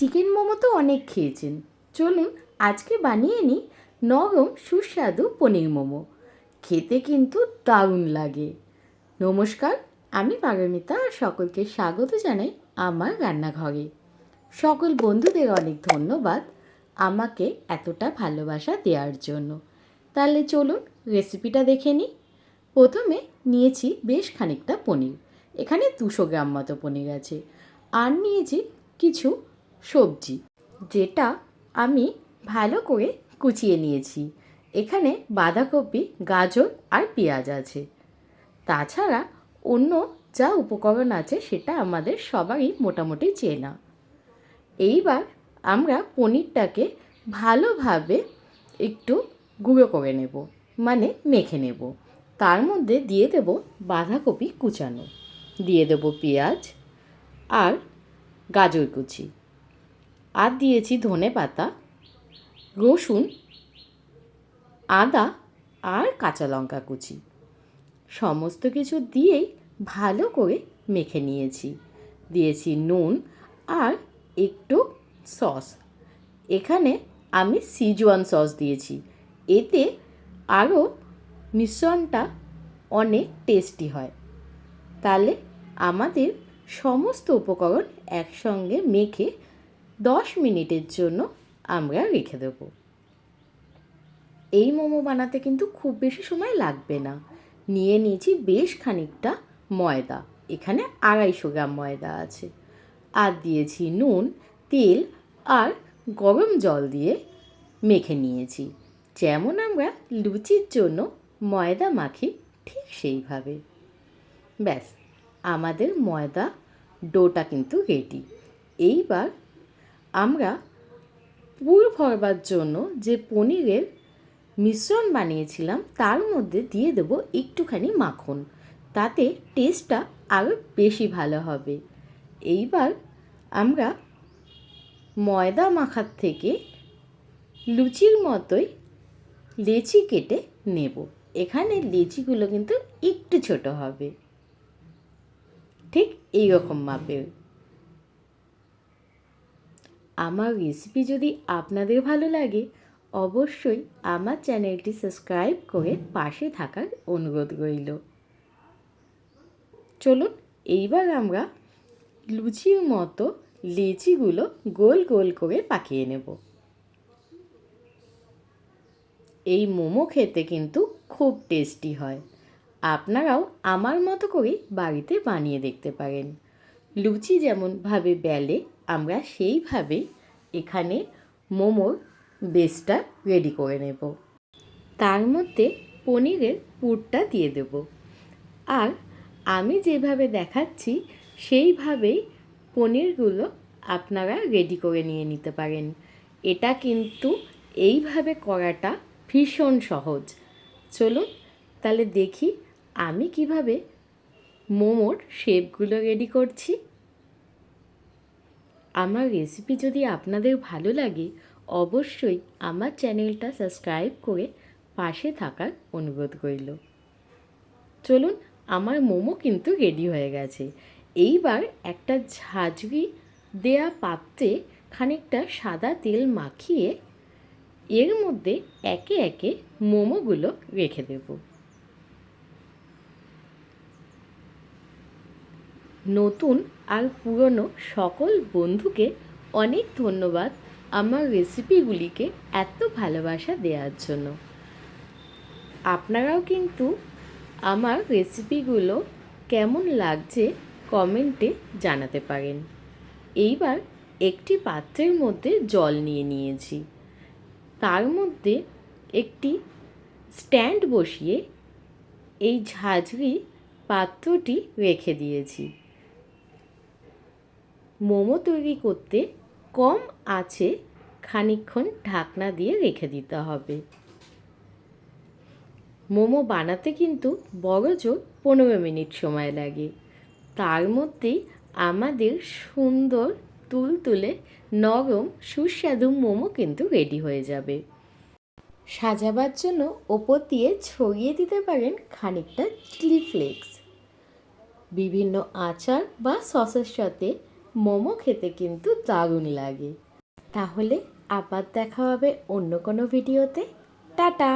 Chicken momo তো অনেক খেয়েছেন। চলুন আজকে বানিয়ে নিই নরম সুস্বাদু পনির মোমো। খেতে কিন্তু দারুণ লাগে। নমস্কার, আমি পারমিতা আর সকলকে স্বাগত জানাই আমার রান্নাঘরে। সকল বন্ধুদের অনেক ধন্যবাদ আমাকে এতটা ভালোবাসা দেওয়ার জন্য। তাহলে চলুন রেসিপিটা দেখে নিই। প্রথমে নিয়েছি বেশ খানিকটা পনির। এখানে দুশো গ্রাম মতো পনির আছে। আর নিয়েছি কিছু সবজি, যেটা আমি ভালো করে কুচিয়ে নিয়েছি। এখানে বাঁধাকপি, গাজর আর পেঁয়াজ আছে। তাছাড়া অন্য যা উপকরণ আছে সেটা আমাদের সবারই মোটামুটি চেনা। এইবার আমরা পনিরটাকে ভালোভাবে একটু গুঁড়ো করে নেব মানে মেখে নেব। তার মধ্যে দিয়ে দেব বাঁধাকপি কুচানো। দিয়ে দেব পেঁয়াজ আর গাজর কুচি। আর দিয়েছি ধনে পাতা, রসুন, আদা আর কাঁচা লঙ্কা কুচি। সমস্ত কিছু দিয়েই ভালো করে মেখে নিয়েছি। দিয়েছি নুন আর একটু সস। এখানে আমি সিজওয়ান সস দিয়েছি। এতে আরও মিশ্রণটা অনেক টেস্টি হয়। তাহলে আমাদের সমস্ত উপকরণ একসঙ্গে মেখে দশ মিনিটের জন্য আমরা রেখে দেব। এই মোমো বানাতে কিন্তু খুব বেশি সময় লাগবে না। নিয়ে নিয়েছি বেশ খানিকটা ময়দা। এখানে আড়াইশো গ্রাম ময়দা আছে। আর দিয়েছি নুন, তেল আর গরম জল দিয়ে মেখে নিয়েছি। যেমন আমরা লুচির জন্য ময়দা মাখি ঠিক সেইভাবে। ব্যাস, আমাদের ময়দা ডোটা কিন্তু রেডি এইবার আমরা পুর ভরবার জন্য যে পনিরের মিশ্রণ বানিয়েছিলাম, তার মধ্যে দিয়ে দেবো একটুখানি মাখন। তাতে টেস্টটা আরও বেশি ভালো হবে। এইবার আমরা ময়দা মাখার থেকে লুচির মতোই লেচি কেটে নেব। এখানে লেচিগুলো কিন্তু একটু ছোট হবে। ঠিক এইরকম মাপের। আমার রেসিপি যদি আপনাদের ভালো লাগে, অবশ্যই আমার চ্যানেলটি সাবস্ক্রাইব করে পাশে থাকার অনুরোধ রইল। চলুন, এইবার আমরা লুচির মতো লেচিগুলো গোল গোল করে পাকিয়ে নেব। এই মোমো খেতে কিন্তু খুব টেস্টি হয়। আপনারাও আমার মতো করেই বাড়িতে বানিয়ে দেখতে পারেন। লুচি যেমনভাবে বেলে আমরা সেইভাবেই এখানে মোমোর বেসটা রেডি করে নেব। তার মধ্যে পনিরের পুরটা দিয়ে দেব। আর আমি যেভাবে দেখাচ্ছি, সেইভাবেই পনিরগুলো আপনারা রেডি করে নিয়ে নিতে পারেন। এটা কিন্তু এইভাবে করাটা ভীষণ সহজ। চলুন তাহলে দেখি আমি কীভাবে মোমোর শেপগুলো রেডি করছি। আমার রেসিপি যদি আপনাদের ভালো লাগে, অবশ্যই আমার চ্যানেলটা সাবস্ক্রাইব করে পাশে থাকার অনুরোধ রইল। চলুন, আমার মোমো কিন্তু রেডি হয়ে গেছে। এইবার একটা ঝাঁঝরি দেয়া পাত্রে খানিকটা সাদা তেল মাখিয়ে এর মধ্যে একে একে মোমোগুলো রেখে দেব। নতুন আর পুরনো সকল বন্ধুকে অনেক ধন্যবাদ আমার রেসিপিগুলিকে এত ভালোবাসা দেওয়ার জন্য। আপনারাও কিন্তু আমার রেসিপিগুলো কেমন লাগছে কমেন্টে জানাতে পারেন। এইবার একটি পাত্রের মধ্যে জল নিয়ে নিয়েছি। তার মধ্যে একটি স্ট্যান্ড বসিয়ে এই ঝাঁঝরি পাত্রটি রেখে দিয়েছি। মোমো তৈরি করতে কম আছে খানিক্ষণ ঢাকনা দিয়ে রেখে দিতে হবে। মোমো বানাতে কিন্তু বড় জোর পনেরো মিনিট সময় লাগে। তার মধ্যেই আমাদের সুন্দর তুলতুলে নরম সুস্বাদু মোমো কিন্তু রেডি হয়ে যাবে। সাজাবার জন্য ওপর দিয়ে ছড়িয়ে দিতে পারেন খানিকটা চিলি ফ্লেক্স। বিভিন্ন আচার বা সসের সাথে মোমো খেতে কিন্তু দারুণ লাগে। তাহলে আবার দেখা হবে অন্য কোনো ভিডিওতে। টাটা!